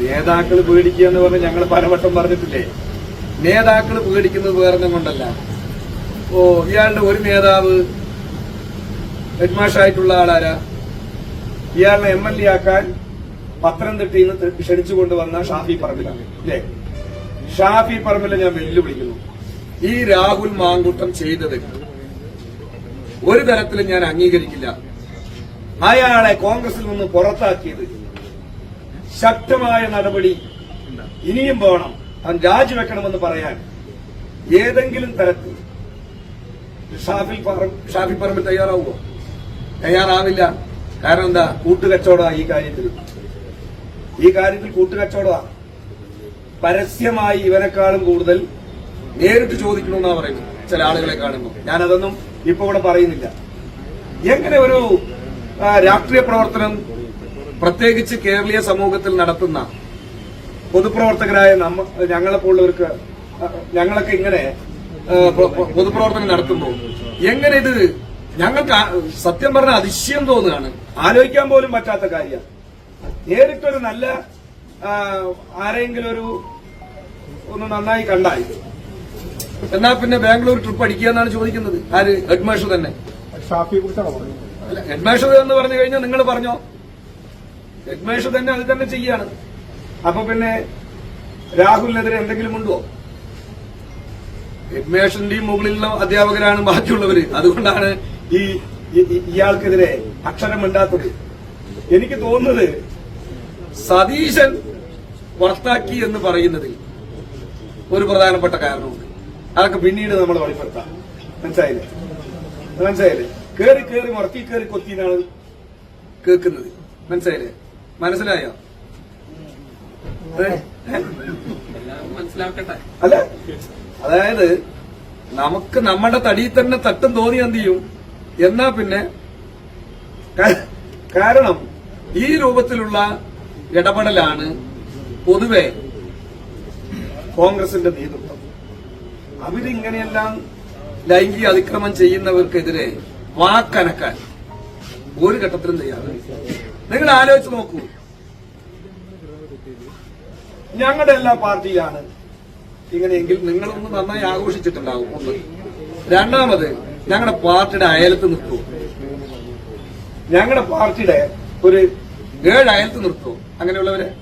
നേതാക്കൾ പേടിക്കുക എന്ന് പറഞ്ഞ് ഞങ്ങൾ പലവട്ടം പറഞ്ഞിട്ടില്ലേ? നേതാക്കൾ പേടിക്കുന്നത് വേറെ കൊണ്ടല്ല. ഓ ഇയാളുടെ ഒരു നേതാവ് ഹെഡ്മാഷായിട്ടുള്ള ആളാരാ? ഇയാളെ എം എൽ എ ആക്കാൻ പത്തനംതിട്ടയിൽ നിന്ന് ക്ഷണിച്ചു കൊണ്ടുവന്ന ഷാഫി പറമ്പിലാണ് അല്ലേ ഷാഫി പറമ്പിലെ ഞാൻ വെല്ലുവിളിക്കുന്നു. ഈ രാഹുൽ മാങ്കുട്ടം ചെയ്തത് ഒരു തരത്തിലും ഞാൻ അംഗീകരിക്കില്ല. അയാളെ കോൺഗ്രസിൽ നിന്ന് പുറത്താക്കിയത് ശക്തമായ നടപടി ഇനിയും പോകണം അവൻ രാജിവെക്കണമെന്ന് പറയാൻ. ഏതെങ്കിലും തരത്തിൽ ഷാഫി ഷാഫി പറമ്പിൽ തയ്യാറാവുമോ? തയ്യാറാവില്ല. കാരണം എന്താ? കൂട്ടുകച്ചവടമാണ് ഈ കാര്യത്തിൽ. ഈ കാര്യത്തിൽ കൂട്ടുകച്ചവടമാണ് പരസ്യമായി ഇവരെക്കാളും കൂടുതൽ നേരിട്ട് ചോദിക്കണമെന്നാ പറയുന്നത്. ചില ആളുകളെ കാണുന്നു ഞാനതൊന്നും ഇപ്പൊ ഇവിടെ പറയുന്നില്ല. എങ്ങനെ ഒരു രാഷ്ട്രീയ പ്രവർത്തനം പ്രത്യേകിച്ച് കേരളീയ സമൂഹത്തിൽ നടത്തുന്ന പൊതുപ്രവർത്തകരായ നമ്മ ഞങ്ങളെ പോലുള്ളവർക്ക് ഞങ്ങളൊക്കെ ഇങ്ങനെ പൊതുപ്രവർത്തനം നടത്തുമ്പോൾ എങ്ങനെ ഇത് ഞങ്ങൾക്ക് സത്യം പറഞ്ഞ അതിശയം തോന്നുകയാണ്. ആലോചിക്കാൻ പോലും പറ്റാത്ത കാര്യം. നേരിട്ടൊരു നല്ല ആരെങ്കിലും ഒരു ഒന്ന് നന്നായി കണ്ടായി എന്നാ പിന്നെ ബാംഗ്ലൂർ ട്രിപ്പ് അടിക്കുക എന്നാണ് ചോദിക്കുന്നത്. ആര്? ഹെഡ്മാഷ് തന്നെ. ഹെഡ്മാഷ് എന്ന് പറഞ്ഞു കഴിഞ്ഞാൽ നിങ്ങൾ പറഞ്ഞോ? ഹെഡ്മാഷ് തന്നെ അത് തന്നെ ചെയ്യാണ്. അപ്പൊ പിന്നെ രാഹുലിനെതിരെ എന്തെങ്കിലും ഉണ്ടോ? രത്മേഷിന്റെയും മുകളിലുള്ള അധ്യാപകരാണ് ബാക്കിയുള്ളവര്. അതുകൊണ്ടാണ് ഈ ഇയാൾക്കെതിരെ അക്ഷരം മിണ്ടാത്തത് എനിക്ക് തോന്നുന്നത് സതീശൻ പുറത്താക്കി എന്ന് പറയുന്നതിൽ ഒരു പ്രധാനപ്പെട്ട കാരണമുണ്ട്. അതൊക്കെ പിന്നീട് നമ്മൾ വെളിപ്പെടുത്താം. മനസ്സിലായില്ലേ? മനസ്സിലായില്ലേ? കേറി കേറി മുറക്കി കേറി കൊത്തി എന്നാണ് കേൾക്കുന്നത്. മനസ്സിലായില്ലേ? മനസ്സിലായോ? മനസ്സിലാക്കട്ടെ. അല്ല അതായത് നമുക്ക് നമ്മുടെ തടിയിൽ തന്നെ തട്ടും തോന്നി എന്ത് ചെയ്യും? എന്നാ പിന്നെ? കാരണം ഈ രൂപത്തിലുള്ള ഇടപെടലാണ് പൊതുവെ കോൺഗ്രസിന്റെ നേതൃത്വം. അവരിങ്ങനെയെല്ലാം ലൈംഗിക അതിക്രമം ചെയ്യുന്നവർക്കെതിരെ വാക്കനക്കാൻ ഒരു ഘട്ടത്തിലും തയ്യാറായി നിങ്ങൾ ആലോചിച്ച് നോക്കൂ. ഞങ്ങളുടെ എല്ലാ പാർട്ടിയിലാണ് ഇങ്ങനെയെങ്കിൽ നിങ്ങളൊന്ന് നന്നായി ആഘോഷിച്ചിട്ടുണ്ടാവും. ഒന്ന്. രണ്ടാമത് ഞങ്ങളുടെ പാർട്ടിയുടെ അയലത്ത് നിർത്തൂ. ഞങ്ങളുടെ പാർട്ടിയുടെ ഒരു ഏഴ് അയലത്ത് നിർത്തൂ. അങ്ങനെയുള്ളവരെ